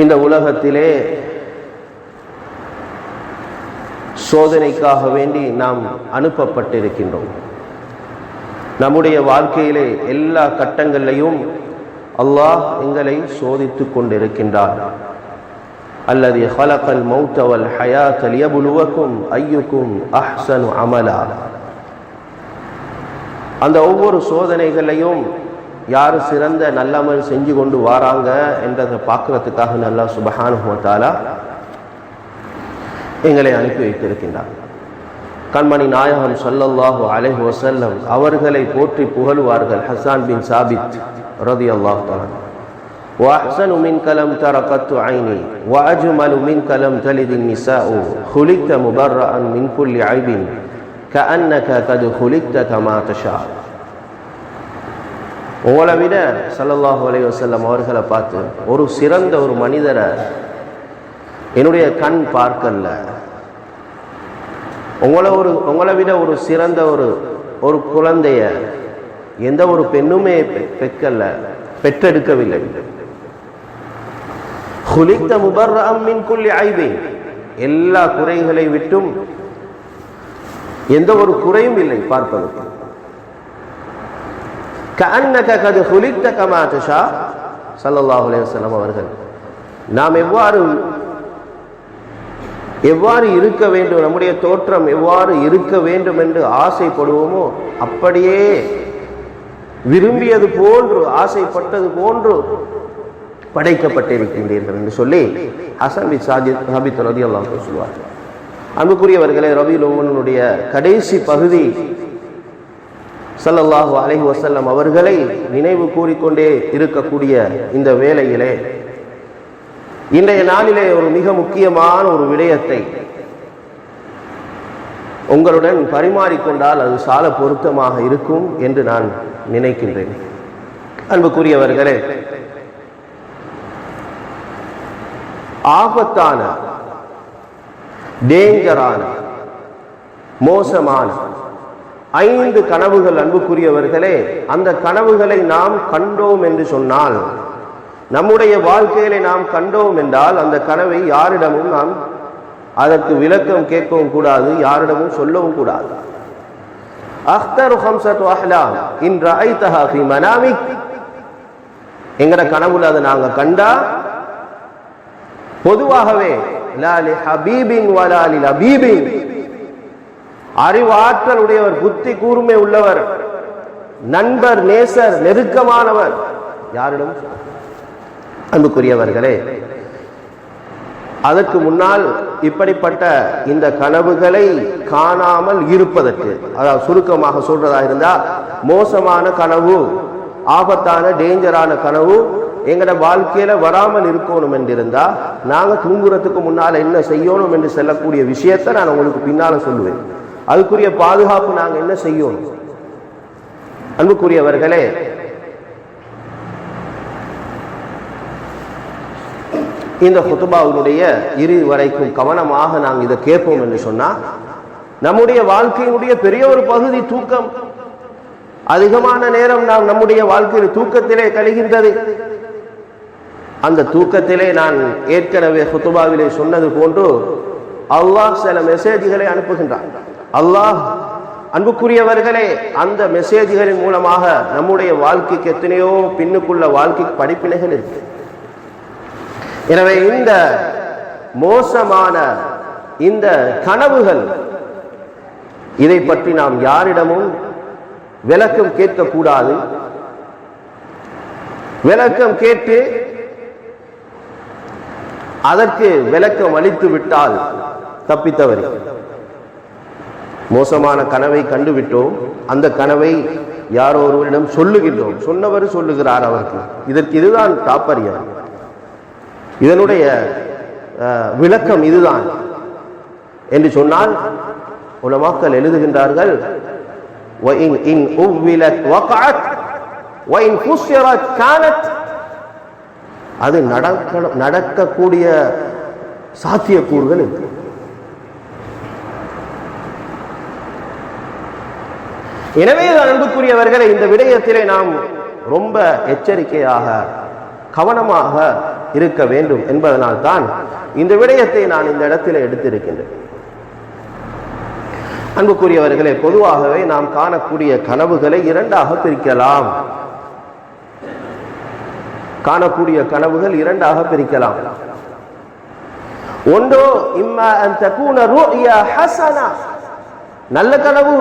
இந்த உலகத்திலே சோதனைக்காக வேண்டி நாம் அனுப்பப்பட்டிருக்கின்றோம். நம்முடைய வாழ்க்கையிலே எல்லா கட்டங்களையும் அல்லாஹ் எங்களை சோதித்துக் கொண்டிருக்கின்றார். அல்லது ஹலகல் மௌத்தவல் ஹயா லியபுலுவக்கும் ஐயுக்கும் அஹ்சனு அமலா. அந்த ஒவ்வொரு சோதனைகளையும் யார் சிறந்த நல்லமல் செஞ்சு கொண்டு வாராங்க என்றதை பார்க்கறதுக்காக நல்லா சுபஹானுவத்தாலா எங்களை அனுப்பி வைத்திருக்கின்றார் கண்மணி நாயகம் ஸல்லல்லாஹு அலைஹி வஸல்லம் அவர்களை போற்றி புகழுவார்கள் ஹசான் பின் சாபித் ரதி அல்லாஹ் தலான் وأحسن منك لم تر قط عيني وأجمل منك لم تلد النساء خلقت مبرأ من كل عيب كأنك قد خلقت كما تشاء உங்களை விட ஸல்லல்லாஹு அலைஹி வசல்லம் அவர்களை பார்த்து ஒரு சிறந்த ஒரு மனிதரை என்னுடைய கண் பார்க்கல. உங்களை ஒரு உங்களை விட ஒரு சிறந்த ஒரு ஒரு குழந்தைய எந்த ஒரு பெண்ணுமே பெ- பெற்றெடுக்கவில்லை. குலித்த முபர் அம்மின் குல்லி ஐபின் எல்லா குறைகளை விட்டும் எந்த ஒரு குறையும் இல்லை பார்ப்பதற்கு. கஅன்னக அவர்கள். நாம் எவ்வாறு எவ்வாறு இருக்க வேண்டும் நம்முடைய தோற்றம் எவ்வாறு இருக்க வேண்டும் என்று ஆசைப்படுவோமோ அப்படியே விரும்பியது போன்று ஆசைப்பட்டது போன்று படைக்கப்பட்டிருக்கின்றீர்கள் என்று சொல்லி ஹசன் பி சாஜித் ஹபித் ரதி அல்லாஹ் சொல்லுவார் அன்புக்குரியவர்களே ரபியுல் உம்மனுடைய கடைசி பகுதி சல்லல்லாஹு அலஹி வசல்லம் அவர்களை நினைவு கூறிக்கொண்டே இருக்கக்கூடிய இந்த வேளையிலே இன்றைய நாளிலே ஒரு மிக முக்கியமான ஒரு விடயத்தை உங்களுடன் பரிமாறிக்கொண்டால் அது சால பொருத்தமாக இருக்கும் என்று நான் நினைக்கின்றேன். அன்புக்குரியவர்களே ஆபத்தான டேஞ்சரான மோசமான ஐந்து கனவுகள் அன்புக்குரியவர்களே அந்த கனவுகளை நாம் கண்டோம் என்று சொன்னால் நம்முடைய வாழ்க்கையில நாம் கண்டோம் என்றால் அந்த கனவை யாரிடமும் நாம் அதற்கு விளக்கம் கேட்கவும் கூடாது யாரிடமும் சொல்லவும் கூடாது. அக்தரு ஹம்சத்து அஹ்லாம் இன் ரஐதஹா ஃபி மனாமிக். எங்கட கனவுல அதை நாங்க கண்டா பொதுவாகவே லாலி ஹபீபின் வலா லி அறிவாற்றல் உடையவர் புத்தி கூர்மை உள்ளவர் நண்பர் நேசர் நெருக்கமானவர். யாரிடம்? அன்புக்குரியவர்களே அதற்கு முன்னால் இப்படிப்பட்ட இந்த கனவுகளை காணாமல் இருப்பதற்கு அதாவது சுருக்கமாக சொல்றதா இருந்தா மோசமான கனவு ஆபத்தான டேஞ்சரான கனவு எங்கட வாழ்க்கையில வராமல் இருக்கணும் என்றிருந்தா நாங்க தூங்குறதுக்கு முன்னால என்ன செய்யணும் என்று சொல்லக்கூடிய விஷயத்தை நான் உங்களுக்கு பின்னால சொல்லுவேன். அதுக்குரிய பாதுகாப்பு நாங்க என்ன செய்யும்? அன்புக்குரியவர்களே இந்த ஹுத்துபாவுடைய இரு வரைக்கும் கவனமாக நாங்கள் இதை கேட்போம் என்று சொன்னா நம்முடைய வாழ்க்கையினுடைய பெரிய ஒரு பகுதி தூக்கம். அதிகமான நேரம் நாம் நம்முடைய வாழ்க்கையில் தூக்கத்திலே கழிகின்றது அந்த தூக்கத்திலே நான் ஏற்கனவே ஹுத்துபாவிலே சொன்னது போன்று அல்லாஹ் சில மெசேஜ்களை அனுப்புகின்றான். அல்லாஹ் அன்புக்குரியவர்களே அந்த மெசேஜ்களின் மூலமாக நம்முடைய வாழ்க்கைக்கு எத்தனையோ பின்னுக்குள்ள வாழ்க்கைக்கு படிப்பினைகள் இருக்கு. எனவே இந்த மோசமான இந்த கனவுகள் இதை பற்றி நாம் யாரிடமும் விளக்கம் கேட்கக்கூடாது. விளக்கம் கேட்டு அதற்கு விளக்கம் அளித்து விட்டால் தப்பித்தவரி. மோசமான கனவை கண்டுவிட்டோம். அந்த கனவை யாரோ ஒருவரிடம் சொல்லுகின்றோம். சொன்னவர் சொல்லுகிறார் அவருக்கு. இதற்கு இதுதான் தாப்பரியம் இதனுடைய விளக்கம் இதுதான். என்று சொன்னால் உலமாக்கள் எழுதுகின்றார்கள் அது நடக்க நடக்கக்கூடிய சாத்தியக்கூறுகள் இருக்கு. எனவே அன்புக்குரியவர்களை இந்த விடயத்திலே நாம் ரொம்ப எச்சரிக்கையாக கவனமாக இருக்க வேண்டும் என்பதனால் தான் இந்த விடயத்தை நான் இந்த இடத்தில் எடுத்திருக்கின்றேன். அன்புக்குரியவர்களே பொதுவாகவே நாம் காணக்கூடிய கனவுகளை இரண்டாக பிரிக்கலாம். காணக்கூடிய கனவுகள் இரண்டாக பிரிக்கலாம். ஒன்றோ இம்மா அந்த நல்ல கனவு.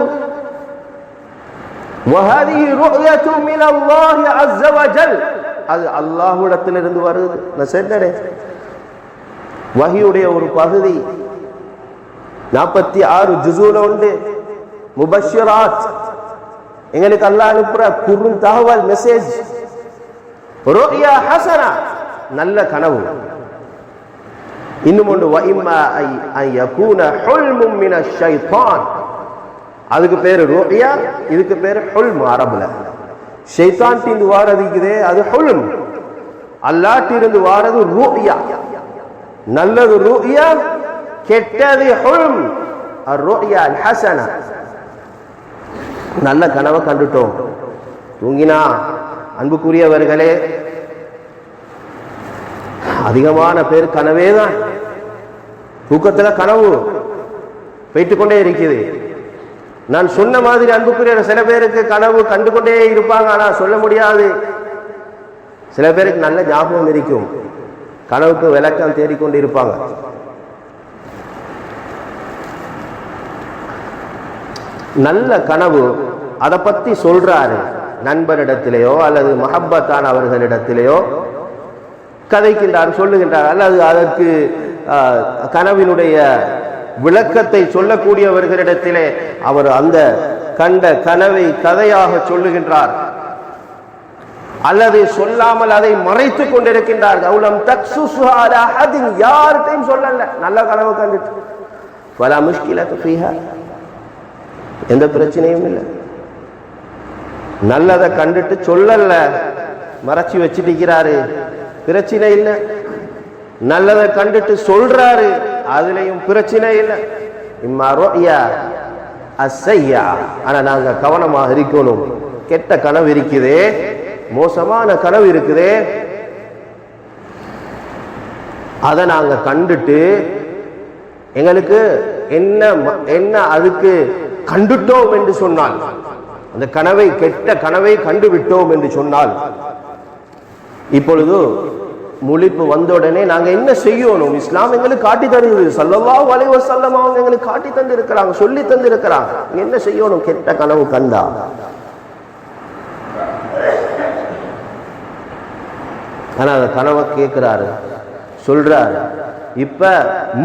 அது அல்லாஹ்விடத்திலிருந்து வருது. நான் சொன்னேனே வஹியுடைய ஒரு பகுதி நாற்பத்தி ஆறு ஜுசூல உண்டு. முபஷராத். எங்களுக்கு அல்லாஹ் அனுப்புற குறும் தகவல் மெசேஜ் ருயா ஹசனா. நல்ல கனவு. இன்னும் ஒன்று வஇம்மா ஐ ஐ யகூன ஹுல்மும் மின ஷைத்தான். அதுக்கு பேர் ருயா இதுக்கு பேர் ஹொல்ம் அரபுல. ஷைத்தான் இருந்து வாரது அது ஹொல்ம். அல்லாட்டிருந்து வாரது ருயா நல்லது ருயா கெட்டது ஹொல்ம். ருயா ஹசனா நல்ல கனவை கண்டுட்டோம். தூங்கினா அன்புக்குரியவர்களே அதிகமான பேர் கனவே தான் தூக்கத்துல கனவு போயிட்டு கொண்டே இருக்குது. நான் சொன்ன மாதிரி அன்புக்குரிய சில பேருக்கு கனவு கண்டு கொண்டே இருப்பாங்க ஆனா சொல்ல முடியாது. சில பேருக்கு நல்ல ஞாபகம் இருக்கும். கனவுக்கு விளக்கம் தேடிக்கொண்டு இருப்பாங்க. நல்ல கனவு அதை பத்தி சொல்றாரு. நண்பரிடத்திலேயோ அல்லது மஹப்பத்தான் அவர்களிடத்திலேயோ கதைக்கின்றார் சொல்லுகின்றார். அல்லது அதற்கு ஆஹ், கனவினுடைய விளக்கத்தை சொல்லக்கூடியவர்களிடத்திலே அவர் அந்த கண்ட கனவை கதையாக சொல்லுகின்றார். அல்லது சொல்லாமல் அதை மறைத்துக் கொண்டிருக்கின்றார் கௌலம் தக்சுசுஹா யார்கிட்டையும் சொல்லல. நல்ல கனவு கண்டுட்டு பல முஷ்கிலத்து ஃபீஹா. எந்த பிரச்சனையும் இல்லை. நல்லதை கண்டுட்டு சொல்லல. மறைச்சி வச்சுட்டு பிரச்சனை இல்லை. நல்லதை கண்டுட்டு சொல்றாரு. அதுலயும் பிரச்சனை இல்லை. இம்மா ரோயா அசையா கவனமாக இருக்கணும். கெட்ட கனவு இருக்குது. மோசமான கனவு இருக்குது. அதை நாங்க கண்டுட்டு எங்களுக்கு என்ன என்ன அதுக்கு கண்டுட்டோம் என்று சொன்னால் அந்த கனவை கெட்ட கனவை கண்டு விட்டோம் என்று சொன்னால் இப்பொழுது முழிப்பு வந்த உடனே நாங்க என்ன செய்யணும்? இஸ்லாம் எங்களுக்கு காட்டி தருகிறது. சல்லவா வளைவ சல்லமா அவங்க எங்களுக்கு காட்டி தந்திருக்கிறாங்க சொல்லி தந்திருக்கிறாங்க. என்ன செய்யணும்? கெட்ட கனவு கண்டா. ஆனால் அந்த கனவை கேட்கிறாரு. சொல்றாரு. இப்ப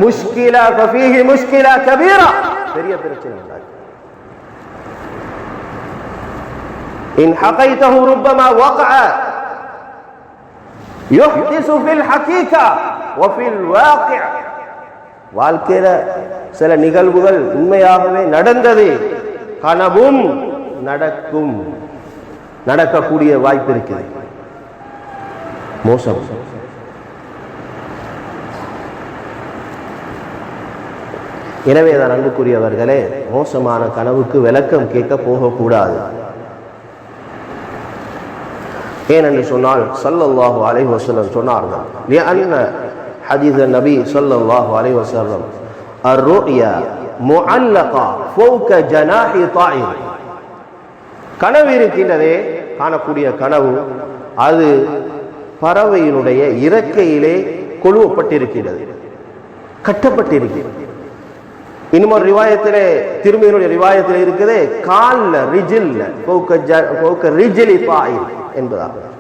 முஷ்கிலா கபீஹி முஷ்கிலா கபீரா. பெரிய பிரச்சனை உண்டாச்சு. இன் ஹகைத்தஹு ருப்பமா வகஅ. யுஹ்திசு ஃபில் ஹகீகா வ ஃபில் வாகி. வாழ்க்கையில சில நிகழ்வுகள் உண்மையாகவே நடந்தது. கனவும் நடக்கும். நடக்கக்கூடிய வாய்ப்பு இருக்குது. மோசம். எனவே தான் அன்புக்குரியவர்களே மோசமான கனவுக்கு விளக்கம் கேட்க போகக்கூடாது. ஏனென்று சொன்னால் சல்லல்லாஹு அலை வசலம் சொன்னார்கள் அன்ன ஹதீத நபி சல்லல்லாஹு அலை வசலம் அருயா முஅல்லகா ஃபௌக ஜனாஹி தாயிர் கனவு இருக்கின்றதே காணக்கூடிய கனவு அது பறவையினுடைய இறக்கையிலே கொழுவப்பட்டிருக்கிறது கட்டப்பட்டிருக்கிறது இன்னும் ரிவாயத்திலே திரும்பியினுடைய ரிவாயத்தில் இருக்குது காலில் ரிஜில் ரிஜிலி தாயிர் என்பதாகும்.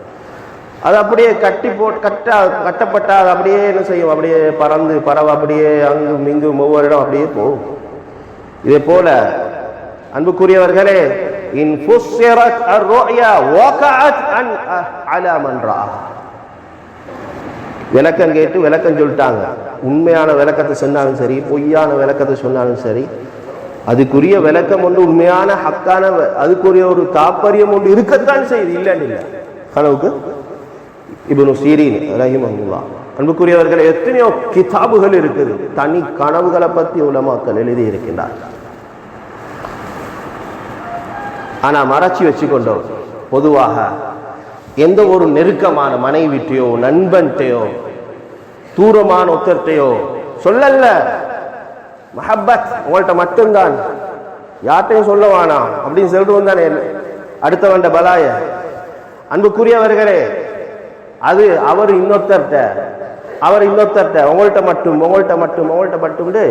அது அப்படியே கட்டி போ கட்டா கட்டப்பட்டா அது அப்படியே என்ன செய்யும்? அப்படியே பறந்து பறவை அப்படியே அங்கும் இங்கும் ஒவ்வொரு இடம் அப்படியே போகும். இதே போல அன்புக்குரியவர்களே இன் அன் அலா விளக்கம் கேட்டு விளக்கம் சொல்லிட்டாங்க. உண்மையான விளக்கத்தை சொன்னாலும் சரி பொய்யான விளக்கத்தை சொன்னாலும் சரி அதுக்குரிய விளக்கம் ஒன்று உண்மையான ஹக்கான அதுக்குரிய ஒரு தாற்பயம் ஒன்று இருக்கத்தான் செய்யுது இல்லைன்னு இல்லை. கனவுக்கு? இப்னு சீரீன் ரஹிமஹுல்லா. அன்புக்குரியவர்கள் எத்தனையோ கிதாபுகள் இருக்குது. தனி கனவுகளை பற்றி உலமாக்கள் எழுதி இருக்கின்றார் ஆனா மறைச்சி வச்சுக்கொண்டோம். பொதுவாக எந்த ஒரு நெருக்கமான மனைவிட்டையோ நண்பன்ட்டையோ தூரமான ஒத்தர்ட்டையோ சொல்லல மஹப்பத் உங்கள்கிட்ட மட்டும்தான் யார்ட்டையும் சொல்ல வேணாம் அப்படின்னு சொல்லிட்டு வந்தானே அடுத்தவன்ட பலாய அன்புக்குரியவர்களே அது அவர் இன்னொருத்தர்கிட்ட அவர் இன்னொருத்தர்கிட்ட உங்கள்கிட்ட மட்டும் உங்கள்கிட்ட மட்டும் உங்கள்கிட்ட மட்டும்னு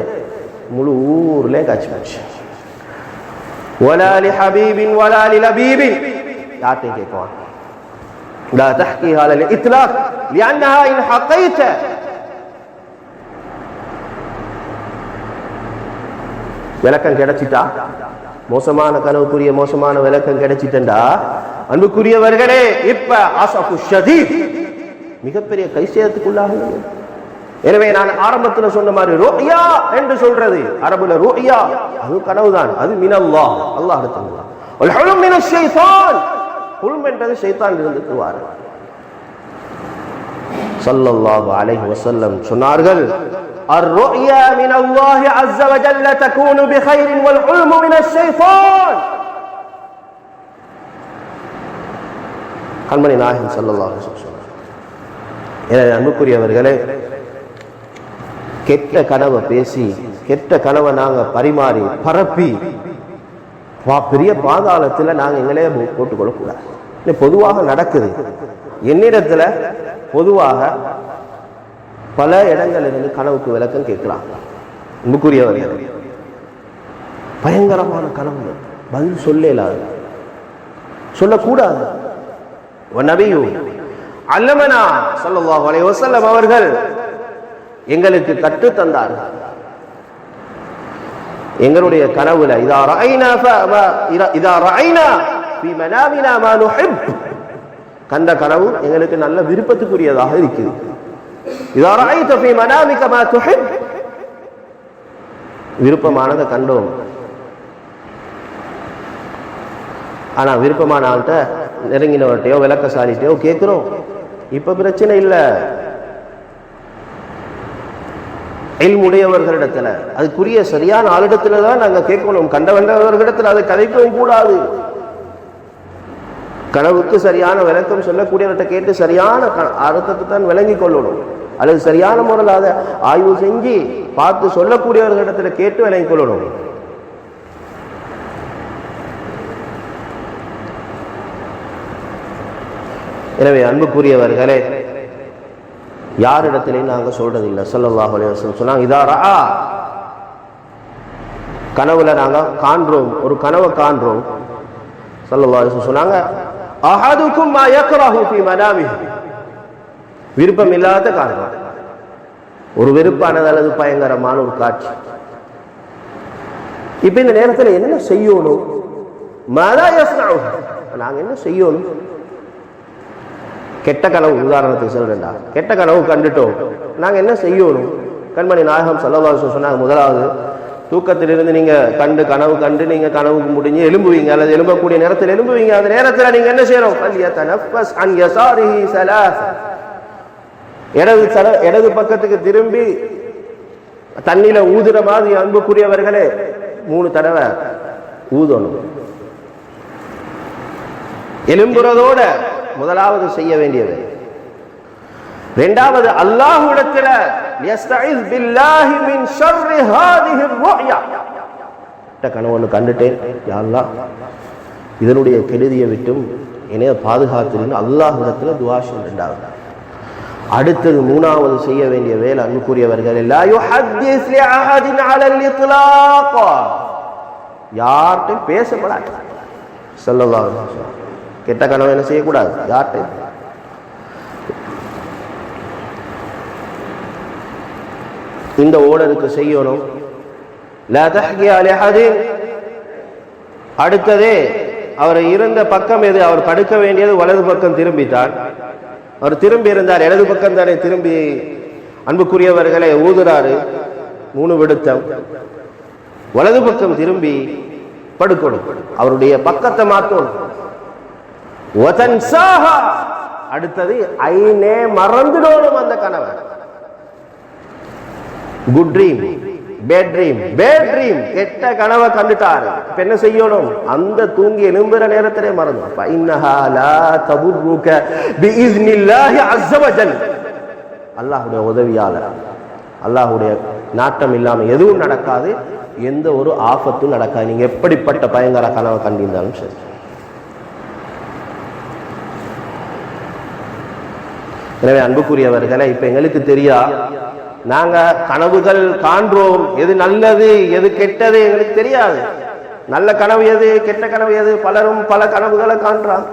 முழு ஊர்லயும் காட்சி போச்சு ஒலாலி ஹபீபின் ஒலாலி லபீபின் யார்ட்டையும் கேட்குவான் لا تحكيها على الإطلاق لأنها إن حقيت விளக்கம் கிடைச்சிட்டா? மோசமான கனவுக்குரிய மோசமான விளக்கம் கிடைச்சிட்டா அன்புக்குரியவர்களே இப்ப ஆசப்பு ஷதீத் மிகப்பெரிய கைசேதத்துக்குள்ளாக எனவே நான் ஆரம்பத்துல சொன்ன மாதிரி ரோயா என்று சொல்றது. அரபுல ரோயா அது கனவுதான். அது மினல்லா அல்லாஹ் அடுத்து மின ஷைத்தான். குல்ம் என்றது வாரு. ஸல்லல்லாஹு அலைஹி வஸல்லம் சொன்னார்கள். الرؤيا من الله عز وجل تكون بخير والحلم من الشيطان கண்மணி நாயகம் ஸல்லல்லாஹு அலைஹி வஸல்லம் எனவே அன்புக்குரியவர்களே கெட்ட கனவை பேசி கெட்ட கனவை நாங்க பரிமாறி பரப்பி பா- பெரிய பாதாளத்துல நாங்க எங்களே போட்டுக்கொள்ளக்கூடாது இது பொதுவாக நடக்குது என்னிடத்துல பொதுவாக பல இடங்களிலிருந்து கனவுக்கு விளக்கம் கேட்கலாம். அன்புக்குரியவர்கள் பயங்கரமான கனவு. பதில் சொல்லலாது சொல்லக்கூடாது. நபியு அல்லமனா ஸல்லல்லாஹு அவர்கள் எங்களுக்கு கற்று தந்தார்கள் எங்களுடைய கனவுல இதா ரஐனா இதா ரஐனா ஃபீ மனாமினா மா கண்ட கனவு எங்களுக்கு நல்ல விருப்பத்துக்குரியதாக இருக்குது. இதா ரஐத ஃபீ மனாமிக மா துஹிப். விருப்பமானதை கண்டோம். ஆனா விருப்பமான ஆள்கிட்ட நெருங்கினவர்கிட்டயோ விளக்கசாலிகிட்டயோ கேட்கிறோம். இப்ப பிரச்சனை இல்லை. உடையவர்களிடத்துல அதுக்குரிய சரியான ஆளிடத்துல தான் நாங்க கேட்கணும். கண்ட அதை கதைக்கவும் கூடாது. கனவுக்கு சரியான விளக்கம் சொல்லக்கூடியவர்கிட்ட கேட்டு சரியான அர்த்தத்தை தான் விளங்கி கொள்ளணும். அல்லது சரியான முறையில் அதை ஆய்வு செஞ்சு பார்த்து சொல்லக்கூடியவர்களிடத்துல கேட்டு விளங்கி கொள்ளணும். எனவே அன்புக்குரியவர்களே யாரிடத்திலையும் நாங்க சொல்றது இல்லை சொல்லல்லாஹ் அலைஹி சொன்னாங்க இதாரா கனவுல நாங்க காண்றோம் ஒரு கனவை காண்றோம். சொல்லல்லாஹ் சொன்னாங்க அஹதுக்கும் விருப்பம் இல்லாத காரணம். ஒரு வெறுப்பானது அல்லது பயங்கரமான ஒரு காட்சி. இப்ப இந்த நேரத்துல என்ன செய்யணும்? நாங்க என்ன செய்யணும்? கெட்ட கனவு உதாரணத்துக்கு சொல்றேன்டா. கெட்ட கனவு கண்டுட்டோம். நாங்க என்ன செய்யணும்? கண்மணி நாயகம் சல்லவாசம் சொன்னாங்க முதலாவது தூக்கத்திலிருந்து நீங்க கண்டு கனவு கண்டு நீங்க கனவுக்கு முடிஞ்சு எலும்புவீங்க அல்லது எலும்பக்கூடிய நேரத்தில் எலும்புவீங்க அந்த நேரத்துல நீங்க என்ன செய்யணும்? இடது தர இடது பக்கத்துக்கு திரும்பி தண்ணியில ஊதுற மாதிரி அன்புக்குரியவர்களே மூணு தடவை ஊதணும். எலும்புறதோட முதலாவது செய்ய வேண்டியது. இரண்டாவது அல்லாஹ்விடத்துல யஸ்தஇஸ் பில்லாஹி மின் ஷர்ரி ஹாதிஹி ருயா கெட்ட கனவு கண்டுட்டேன். யா அல்லாஹ் இதனுடைய கெடுதியை விட்டும் என்னைய பாதுகாத்துன்னு அல்லாஹ்விடத்துல துஆ செய்ய ரெண்டாவது அடுத்தது மூணாவது செய்ய வேண்டிய வேலை அன்புக்குரியவர்கள் லா யுஹத்திஸ் லி அஹதின் அலல் இத்லாக் யார்கிட்டையும் பேசப்படாது. ஸல்லல்லாஹு அலைஹி வஸல்லம். கெட்ட கனவு என்ன செய்யக்கூடாது? யார்கிட்டையும். இந்த ஓடருக்கு செய்யணும். அடுத்ததே அவர் இருந்த பக்கம் எது? அவர் படுக்க வேண்டியது வலது பக்கம் திரும்பித்தான். அவர் திரும்பி இருந்தார் இடது பக்கம் தானே திரும்பி அன்புக்குரியவர்களை ஊதுறாரு. மூணு விடுத்தம். வலது பக்கம் திரும்பி படுக்கணும். அவருடைய பக்கத்தை மாற்றணும் அடுத்தது ஐநே மறந்துடணும் அந்த கணவன் good dream bad dream bad dream கெட்ட கனவை கண்டுட்டார். இப்ப என்ன செய்யணும்? அந்த தூங்கி எழும்புற நேரத்திலே மறந்து. இன்னஹா லா தபுர்ருக பிஇذنில்லாஹி அஸ்ஸ வஜல். அல்லாஹுடைய உதவியால அல்லாஹுடைய நாட்டம் இல்லாம எதுவும் நடக்காது. எந்த ஒரு ஆபத்தும் நடக்காது. நீங்க எப்படிப்பட்ட பயங்கர கனவை கண்டிருந்தாலும் சரி. எனவே அன்புக்குரியவர்களை இப்ப எங்களுக்கு தெரியா? நாங்கள் கனவுகள் காண்றோம். எது நல்லது எது கெட்டது எங்களுக்கு தெரியாது. நல்ல கனவு எது கெட்ட கனவு எது பலரும் பல கனவுகளை காண்றாங்க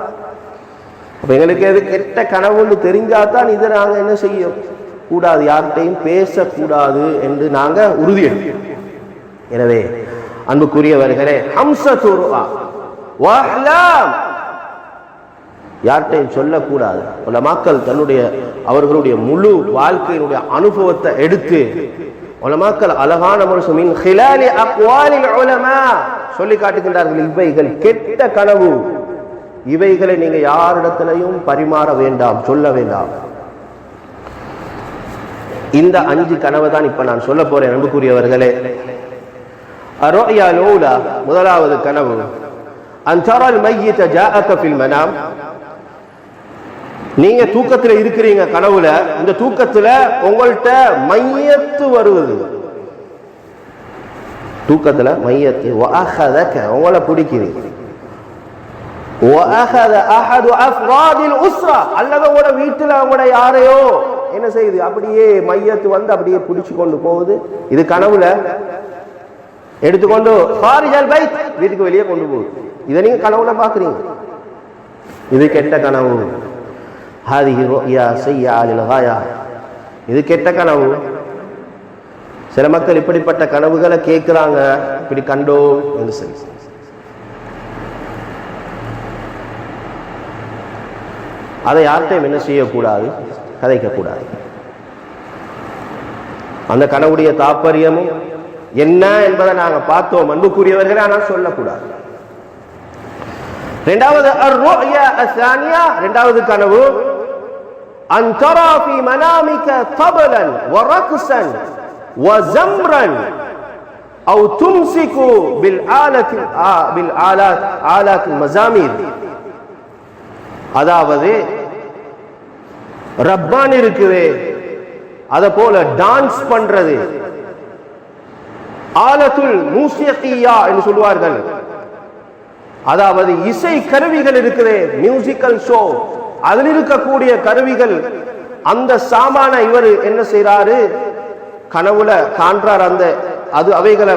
அப்போ எங்களுக்கு எது கெட்ட கனவுன்னு தெரிஞ்சாதான் இதை நாங்கள் என்ன செய்யும்? கூடாது யார்கிட்டையும் பேசக்கூடாது என்று நாங்க உறுதியெடுக்கிறோம் எனவே அன்புக்குரியவர்களே ஹம்சத்துருவா வஹ்லாம். யார்கிட்டையும் சொல்லக்கூடாது. பல மக்கள் தன்னுடைய அவர்களுடைய முழு வாழ்க்கையினுடைய அனுபவத்தை எடுத்து உலமாக்கள் அழகான சொல்லி காட்டுகின்றார்கள் இவைகள் கெட்ட கனவு. இவைகளை நீங்க யாரிடத்திலையும் பரிமாற வேண்டாம் சொல்ல வேண்டாம். இந்த அஞ்சு கனவை தான் இப்ப நான் சொல்ல போறேன் அன்புக்குரியவர்களே. முதலாவது கனவு. அன்சாரால் மையத்தை ஜாஅக்க ஃபில் நீங்க தூக்கத்துல இருக்கிறீங்க கனவுல அந்த தூக்கத்துல உங்கள்கிட்ட மையத்து வருவது தூக்கத்துல மையத்து உங்களை பிடிக்குது. அல்லது உங்களோட வீட்டுல அவங்களோட யாரையோ என்ன செய்யுது? அப்படியே மையத்து வந்து அப்படியே பிடிச்சு கொண்டு போகுது. இது கனவுல. எடுத்துக்கொண்டு வீட்டுக்கு வெளியே கொண்டு போகுது. இதை நீங்க கனவுல பாக்குறீங்க இது கெட்ட கனவு. ஹாதிஹி ரோயா செய்யா அலில் ஹாயா. இது கெட்ட கனவு. சில மக்கள் இப்படிப்பட்ட கனவுகளை கேட்குறாங்க. இப்படி கண்டோம் என்று சரி. அதை யார்கிட்டையும் என்ன செய்யக்கூடாது? கதைக்கக்கூடாது. அந்த கனவுடைய தாற்பயமும் என்ன என்பதை நாங்கள் பார்த்தோம். அன்புக்குரியவர்களே ஆனால் சொல்லக்கூடாது. ரெண்டாவது ரெண்டாவது கனவு أن ترى في منامك طبلا ورقصا وزمرا أو تمسك بالآلة آ- بالآلات آلات المزامير அதாவது ரப்பான் இருக்குது அத போல டான்ஸ் பண்றது ஆலத்துல் மூசியக்கியா என்று சொல்லுவார்கள் அதாவது இசை கருவிகள் இருக்குது மியூசிக்கல் ஷோ அதில் இருக்கக்கூடிய கருவிகள் அந்த சாமான இவர் என்ன செய்றாரு கனவுல காண்றார் அந்த அது அவைகளை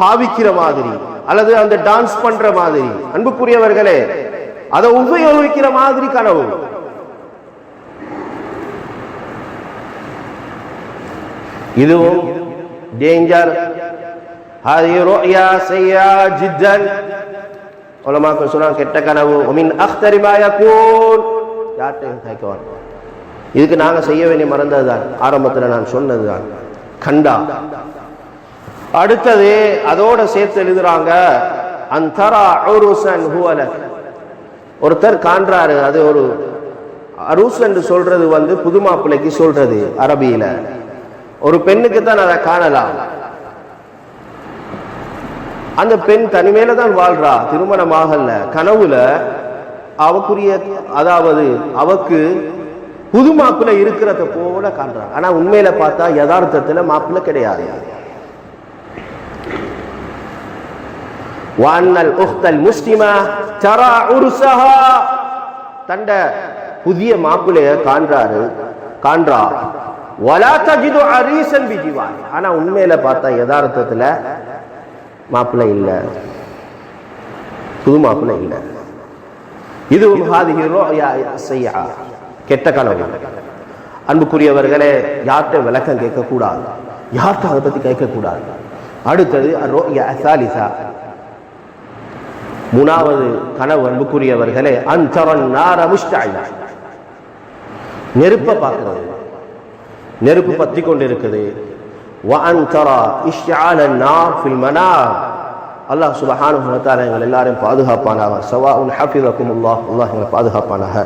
பாவிக்கிற மாதிரி அல்லது அந்த டான்ஸ் பண்ற மாதிரி அன்புக்குரியவர்களே அதை உபயோகிக்கிற மாதிரி கனவு இதுவும் டேஞ்சர் هذه رؤيا سيئة جدا உலமாக்கள் சொன்னாங்க கெட்ட கனவு மின் அக்தரி மா யகூன் யார்ட்டையும் இதுக்கு நாங்க செய்ய வேண்டிய மறந்ததுதான். ஆரம்பத்துல நான் சொன்னதுதான். கண்டா. அடுத்தது அதோட சேர்த்து எழுதுறாங்க அந்தரா அருசன் ஹுவலக். ஒருத்தர் காண்றாரு அது ஒரு அரூஸ் என்று சொல்றது வந்து புது மாப்பிள்ளைக்கு சொல்றது அரபியில. ஒரு பெண்ணுக்கு தான் அதை காணலாம். அந்த பெண் தனிமையில தான் வாழ்றா திருமணமாகல கனவுல அவக்குரிய அதாவது அவக்கு புது மாப்பிள்ளை இருக்கிறத போல காண்றாங்க. ஆனா உண்மையில பார்த்தா யதார்த்தத்துல மாப்பிள்ளை கிடையாது. வான்னல் உஹ்தல் முஸ்லிமா தரா உருசஹா. தண்ட புதிய மாப்பிள்ளைய காண்றாரு காண்றா. வலா தஜிது அரீசன் பிஜிவாய் ஆனா உண்மையில பார்த்தா யதார்த்தத்துல மாப்பிள்ளை இல்ல. புது மாப்பிள்ளை இல்ல. இது கெட்ட கனவு. அன்புக்குரியவர்களே யார்கிட்ட விளக்கம் கேட்கக்கூடாது? யார்கிட்ட அதை பற்றி கேட்கக்கூடாது? அடுத்தது அசாலிசா மூணாவது கனவு அன்புக்குரியவர்களே அன்சரன் நெருப்பை பார்க்கறது. நெருப்பு பற்றி கொண்டு இருக்குது அல்லாஹ் சுபஹானஹு எங்கள் எல்லாரையும் பாதுகாப்பானாக. சவாஉன் ஹாஃபிதக்கும் அல்லாஹ் அல்லாஹ் எங்களை பாதுகாப்பானாக.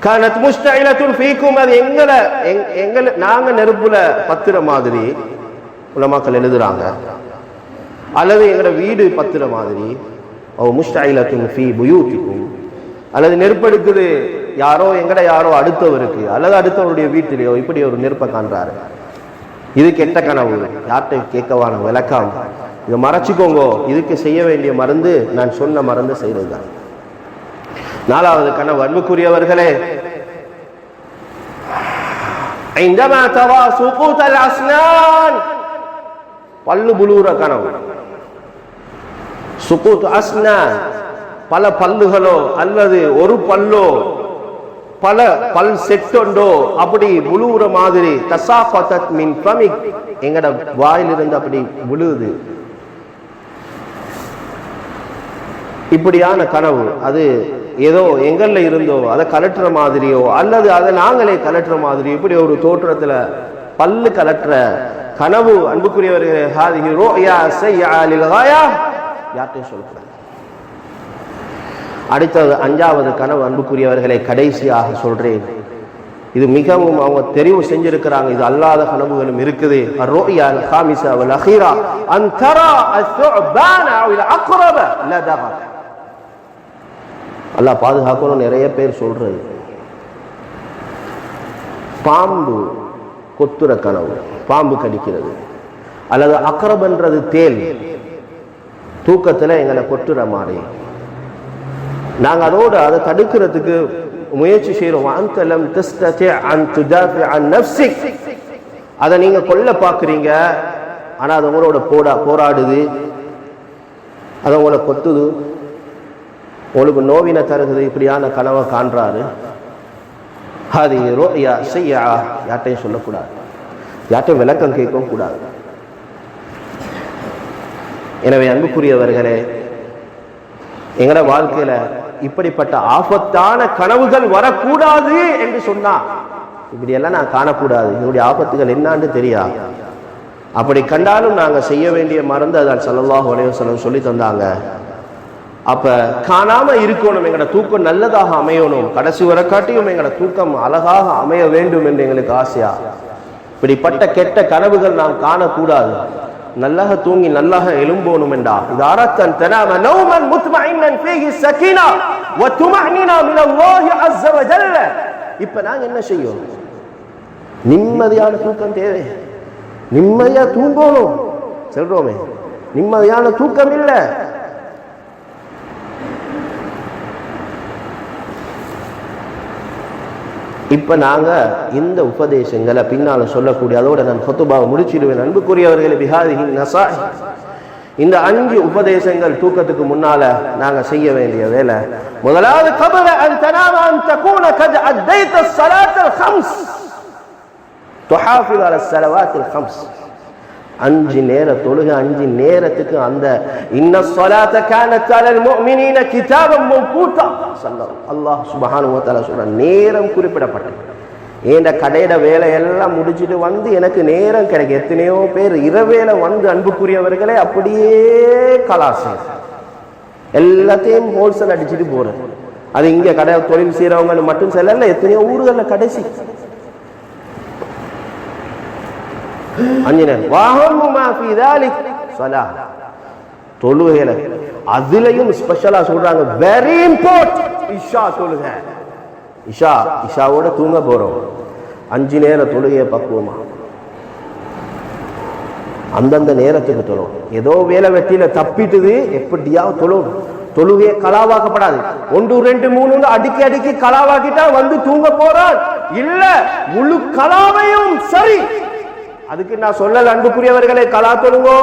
கனத் முஸ்தஇலத்துன் ஃபீக்கும். அது எங்களை எங்- எங்களை நாங்கள் நெருப்புல பத்திர மாதிரி உலமாக்கள் எழுதுறாங்க. அல்லது எங்களோட வீடு பத்திர மாதிரி. ஓ முஸ்தஇலத்துன் ஃபீ புயூத்திக்கும். அல்லது நெருப்படுக்குது யாரோ எங்கட யாரோ அடுத்தவருக்கு அல்லது அடுத்தவருடைய வீட்டிலேயோ இப்படி ஒரு நெருப்பை காண்றாரு. இது கெட்ட கனவு. யார்கிட்ட கேட்கவான விளக்கம்? இதை மறைச்சிக்கோங்க. இதுக்கு செய்ய வேண்டிய மருந்து நான் சொன்ன மருந்து செய்கிறது தான் நாலாவது கண்ண வன்புக்குரியவர்களே பல்லு புலூர கனவு. சுகூத் அஸ்ன பல பல்லுகளோ அல்லது ஒரு பல்லோ பல பல் செட்டொண்டோ அப்படி முழுகிற மாதிரி தசாபதத் மின் ஃபமிக். எங்கட வாயிலிருந்து அப்படி விழுது. இப்படியான கனவு அது ஏதோ எங்களில் இருந்தோ அதை கலட்டுற மாதிரியோ அல்லது அதை நாங்களே கலட்டுற மாதிரியோ இப்படி ஒரு தோற்றத்துல பல்லு கலட்டுற கனவு அன்புக்குரியவர்கள் யார்ட்டையும் சொல்லக்கூடாது. அடுத்தது அஞ்சாவது கனவு அன்புக்குரியவர்களை கடைசியாக சொல்றேன். இது மிகவும் அவங்க தெரிவு செஞ்சிருக்கிறாங்க. இது அல்லாத கனவுகளும் இருக்குது. ரோயால் ஹாமிசா அஹீரா அந்தரா அஸ்ஸுபானா அல் அக்ரப அல்லாஹ் பாதுகாக்கணும் நிறைய பேர் சொல்கிறது பாம்பு கொத்துற கனவு பாம்பு கடிக்கிறது அல்லது அக்கரபன்றது தேல் தூக்கத்தில் எங்களை கொட்டுற மாதிரி. நாங்கள் அதோட அதை தடுக்கிறதுக்கு முயற்சி செய்கிறோம் அந்தலம் தஸ்ததி அன் துதாஃபி அன் நஃப்ஸிக் அதை நீங்கள் கொல்ல பார்க்குறீங்க. ஆனால் அது உங்களோட போடா போராடுது. அதை உங்களை கொத்துது. உங்களுக்கு நோவினை தருகுது இப்படியான கனவை காண்றாரு. அது ரோயா செய்யா யார்ட்டையும் சொல்லக்கூடாது. யார்ட்டையும் விளக்கம் கேட்கவும் கூடாது. எனவே அன்புக்குரியவர்களே எங்களோட வாழ்க்கையில் இப்படிப்பட்ட ஆபத்தான கனவுகள் வரக்கூடாது என்று சொன்னா இப்படியெல்லாம் நான் காணக்கூடாது. இதனுடைய ஆபத்துகள் என்னான்னு தெரியா? அப்படி கண்டாலும் நாங்கள் செய்ய வேண்டிய மருந்து அதான் சல்லல்லாஹு அலைஹி வஸல்லம் சொல்லி தந்தாங்க. அப்ப காணாம இருக்கணும் எங்கட தூக்கம் நல்லதாக அமையணும் கடைசி வரை காட்டியும் எங்கட தூக்கம் அழகாக அமைய வேண்டும் என்று எங்களுக்கு ஆசையா? இப்படிப்பட்ட கெட்ட கனவுகள் நாம் காணக்கூடாது. நல்லாக தூங்கி நல்லாக எழும்போனும் என்றா? இது அரத்தன் தனாம நௌமன் முத்மஇன்னன் ஃபீஹி சகீனா வ துமஅனினா மின் அல்லாஹி அஸ்ஸ வ ஜல்ல இப்ப நாங்க என்ன செய்யும் நிம்மதியான தூக்கம் தேவை. நிம்மதியா தூங்கணும். சொல்கிறோமே நிம்மதியான தூக்கம் இல்லை. இப்போ நாங்கள் இந்த உபதேசங்களை பின்னால் சொல்லக்கூடிய அதோட நான் ஹொத்துபாவை முடிச்சிடுவேன். அன்புக்குரியவர்களே பிஹாதிகின் நசா இந்த அஞ்சு உபதேசங்கள் தூக்கத்துக்கு முன்னால நாங்க செய்ய வேண்டிய வேலை. முதலாவது கபர அன் தனாம அன் தகூன கத் அத்தைத ஸலாத் அல் ஹம்ஸ். துஹாஃபில் அல ஸலவாத் அல் ஹம்ஸ். அஞ்சு நேர தொழுக அஞ்சு நேரத்துக்கு அந்த இன்ன ஸலாத கானத் முஃமினீன கிதாபம் மௌகூதா ஸல்லல்லாஹு அல்லாஹ் சுப்ஹானஹு வ தஆலா சொல்ற நேரம் குறிப்பிடப்பட்டது. ஏண்ட கடையிட வேலையெல்லாம் முடிச்சுட்டு வந்து எனக்கு நேரம் கிடைக்கும். எத்தனையோ பேர் இரவேல வந்து அன்புக்குரியவர்களே அப்படியே கலாசம் எல்லாத்தையும் ஹோல்சேல் அடிச்சுட்டு போறேன் அது இங்கே கடை தொழில் செய்கிறவங்கன்னு மட்டும் செல்லல எத்தனையோ ஊர்களில் கடைசி. வாஹம்மா தாலிக் ஸலா தொழுகையில அதுலயும் ஸ்பெஷலா சொல்றாங்க. வெரி இம்பார்ட்டன்ட் இஷா தொழுக. இஷா இஷாவோட தூங்க போறோம். அஞ்சு நேர தொழுகையை பக்குவமா? அந்தந்த நேரத்துக்கு தொழும். ஏதோ வேலை வெட்டியில தப்பிட்டுது எப்படியாவது தொழும். தொழுகையை கலாவாக்கப்படாது. ஒன்று ரெண்டு மூணு அடிக்கி அடிக்கி கலாவாக்கிட்டா வந்து தூங்க போறான். இல்ல முழு கலாவையும் சரி. அதுக்கு நான் சொல்லல அன்புக்குரியவர்களை கலா தொழுங்கோ.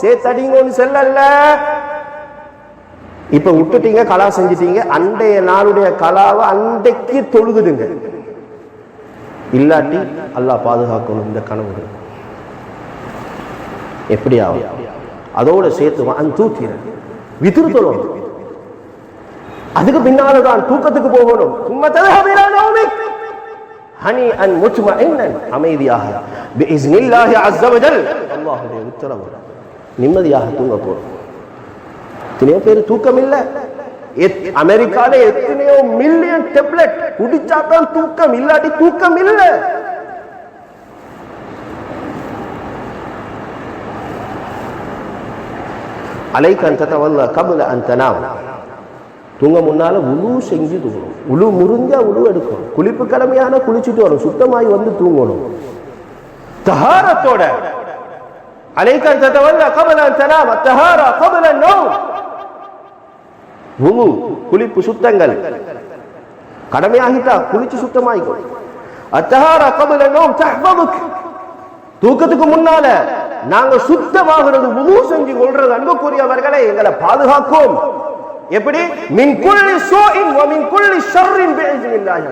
சேர்த்தடிங்கோன்னு செல்லல. இப்ப விட்டுட்டீங்க கலா செஞ்சிட்டீங்க. அண்டைய நாளுடைய கலாவை அண்டைக்கு தொழுகுதுங்க. இல்லாட்டி அல்லாஹ் பாதுகாக்கணும் இந்த கனவுகள். எப்படி ஆகும் அதோட சேர்த்து அந்த தூக்கிறேன் விதிரு தொழும் அதுக்கு பின்னால்தான் தூக்கத்துக்கு போகணும். சும்மா ஹனி அன் முட்மைனன் அமைதியாக பிஇஸ்னில்லாஹி அஸ்ஸவஜல் அல்லாஹ்வுடைய உத்தரவு. நிம்மதியாக தூங்க போறோம். எத்தனையோ பேர் தூக்கம் இல்லை அமெரிக்கால எத்தனையோ மில்லியன் டெப்லெட் குடிச்சா தான் தூக்கம் இல்லாட்டி தூக்கம் இல்லை அலைக்கன் தத்தவல்ல கபுல அன் தனாம். தூங்க முன்னால் உழு செஞ்சு தூங்கணும். உழு முறிஞ்சால் உழு எடுக்கணும். குளிப்பு கடமையான குளிச்சுட்டு வரும் சுத்தமாகி வந்து தூங்கணும். தகாரத்தோட அலைக்கன் தத்தவல்ல கமலன் தலாம். தகாரா கமலன் நோ உழு குளிப்பு சுத்தங்கள். கடமையாகிட்டா குளிச்சு சுத்தமாயிக்கும். அத்தகாரா கமலன் நோ தஹ்மதுக்கு தூக்கத்துக்கு முன்னால நாங்க சுத்தமாகிறது உழு செஞ்சு கொள்றது அன்புக்குரியவர்களை எங்களை பாதுகாக்கும். எப்படி? மின் குள்ளி சோஇன் வ மின் குள்ளி ஷர்ரின் பிஇஸ்மில்லாஹி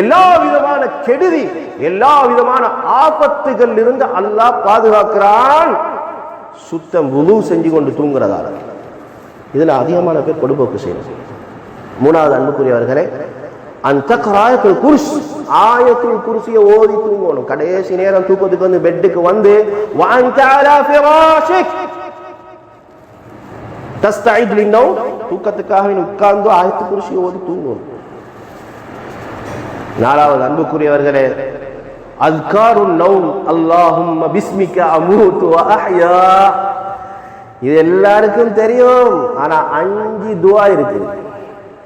எல்லா விதமான கெடுதி எல்லா விதமான ஆபத்துகள் இருந்து அல்லாஹ் பாதுகாக்கிறான். சுத்தம் வுது செஞ்சு கொண்டு தூங்குறதால. இதில் அதிகமான பேர் கொடுப்போக்கு செய்யணும். மூணாவது அன்புக்குரியவர்களே அந்த ஆயத்தில் குருஷ் ஆயத்தில் குருசியை ஓதி தூங்கணும். கடைசி நேரம் தூக்கத்துக்கு வந்து பெட்டுக்கு வந்து வாங்கிட்டாரா தஸ்தாயுதுலிங்கம் தூக்கத்துக்காக உட்கார்ந்து ஆயத்து குறிச்சி ஓதி தூங்கணும் நாலாவது அன்புக்குரியவர்களே அத்காரு நவும் அல்லாஹும் பிஸ்மிக்க அமூத்து அஹ்யா இது எல்லாருக்கும் தெரியும் ஆனா அஞ்சு துவா இருக்கு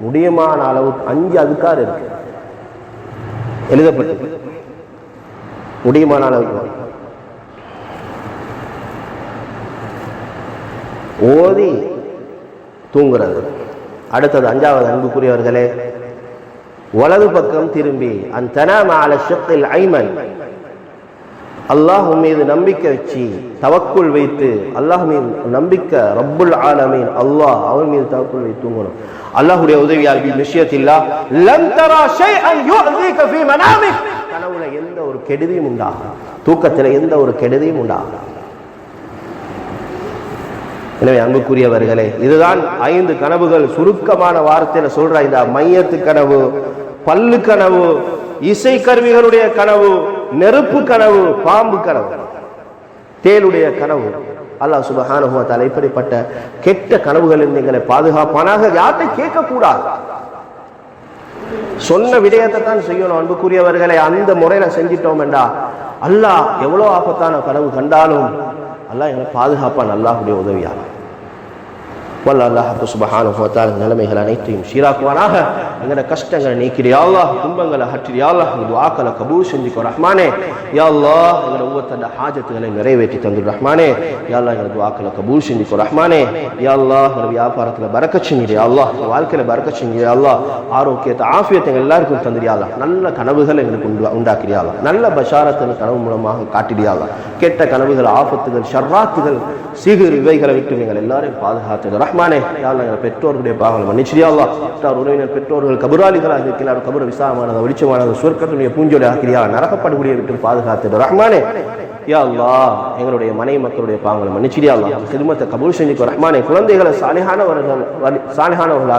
முடியுமான அளவு அஞ்சு அதுக்கார் இருக்கு எழுதப்பட்டு முடியுமான அளவுக்கு ஓதி தூங்குறது. அடுத்தது அஞ்சாவது அன்புக்குரியவர்களே வலது பக்கம் திரும்பி அந்த ஷத்தில் ஐமன். அல்லாஹ் மீது நம்பிக்கை வச்சு தவக்குள் வைத்து அல்லாஹ் மீது நம்பிக்கை ரப்புல் ஆலமீன் அல்லாஹ் அவன் மீது தவக்குள் வைத்து தூங்கணும். அல்லாஹுடைய உதவியால் பி விஷயத்தில்லா லன் தரா ஷைஅன் யுஅதீக ஃபீ மனாமிக். கனவுல எந்த ஒரு கெடுதியும் உண்டாகும் தூக்கத்தில் எந்த ஒரு கெடுதியும் உண்டாகும் எனவே அன்புக்குரியவர்களே இதுதான் ஐந்து கனவுகள். சுருக்கமான வார்த்தையில சொல்ற இந்த மையத்து கனவு பல்லு கனவு இசை கருவிகளுடைய கனவு நெருப்பு கனவு பாம்பு கனவு. தேளுடைய கனவு. அல்லாஹ் சுபஹானஹு இப்படிப்பட்ட கெட்ட கனவுகளில் எங்களை பாதுகாப்பானாக யார்கிட்ட கேட்கக்கூடாது? சொன்ன விடயத்தை தான் செய்யணும் அன்புக்குரியவர்களை. அந்த முறையில செஞ்சிட்டோம் என்றா அல்லாஹ் எவ்வளவு ஆபத்தான கனவு கண்டாலும் அல்லாஹ் எங்களை பாதுகாப்பான் அல்லாஹுடைய உதவியாக வல்ல அல்லாஹ் சுபஹான வ நிலைமைகள் அனைத்தையும் சீராக்குவானாக எங்கட கஷ்டங்களை நீக்கிறியா துன்பங்களை அற்றியா எங்கள் வாக்களை கபூல் செஞ்சுக்கோ ரஹ்மானே யா எங்களோட எங்கட ஒவ்வொருத்தண்ட ஹாஜத்துகளை நிறைவேற்றி தந்து ரஹ்மானே யா எங்களுக்கு வாக்களை கபூர் கபூல் செஞ்சுக்கோ ரஹ்மானே யா எங்களை வியாபாரத்தில் பறக்க செஞ்சிரு எங்கள் வாழ்க்கையில பரக்கத் ஆரோக்கியத்தை ஆஃபியத்தை எங்கள் எல்லாருக்கும் தந்துடியா நல்ல கனவுகள் எங்களுக்கு உண்டு உண்டாக்கிறியா நல்ல பஷாரத்தின் கனவு மூலமாக காட்டிடியா கெட்ட கனவுகள் ஆபத்துகள் ஷர்ராத்துகள் சீகிர் இவைகளை விட்டு எங்கள் எல்லாரையும் பாதுகாத்து ரஹ்மானே யாழ்லா எங்கள் பெற்றோர்களுடைய பாவங்களை மன்னிச்சிரியா அல்லா உறவினர் பெற்றோர்கள் கபுராளிகளாக இருக்கிறார் கபுர விசாரமானது வெளிச்சமானது சுவர்க்கத்துடைய பூஞ்சோடி ஆக்கிறியா நரகப்படுகொடியை விட்டு பாதுகாத்து ரஹ்மானே யா அல்லாஹ் எங்களுடைய மனைவி மக்களுடைய பாவங்களை மன்னிச்சிரியா அல்லாஹ். கபூல் செஞ்சுக்கோ. ரஹ்மானே குழந்தைகளை சாலிஹானவர்கள் வழி- சாலிஹானவர்கள்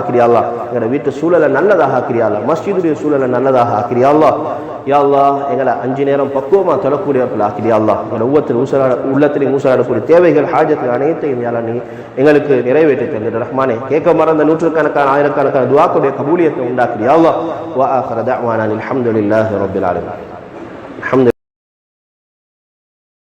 எங்களோட வீட்டு சூழலை நல்லதாக ஆக்கிறியா மஸ்ஜிதுடைய சூழலை நல்லதாக ஆக்கிறியா அல்லாஹ். யா அல்லாஹ் எங்களை அஞ்சு நேரம் பக்குவமா தொழக்கூடியவர்கள் ஆக்கிறியா எங்களை ஒவ்வொருத்தர் ஊசலாட உள்ளத்திலே ஊசலாடக்கூடிய தேவைகள் ஹாஜத்தில் அனைத்தையும் யாழ நீ எங்களுக்கு நிறைவேற்றி தந்துடு ரஹ்மானே கேட்க மறந்த நூற்றுக்கணக்கான ஆயிரக்கணக்கான துவாக்குடைய கபூலியத்தை உண்டாக்குறியா அல்லாஹ். வா ஆஹிர தஅவானா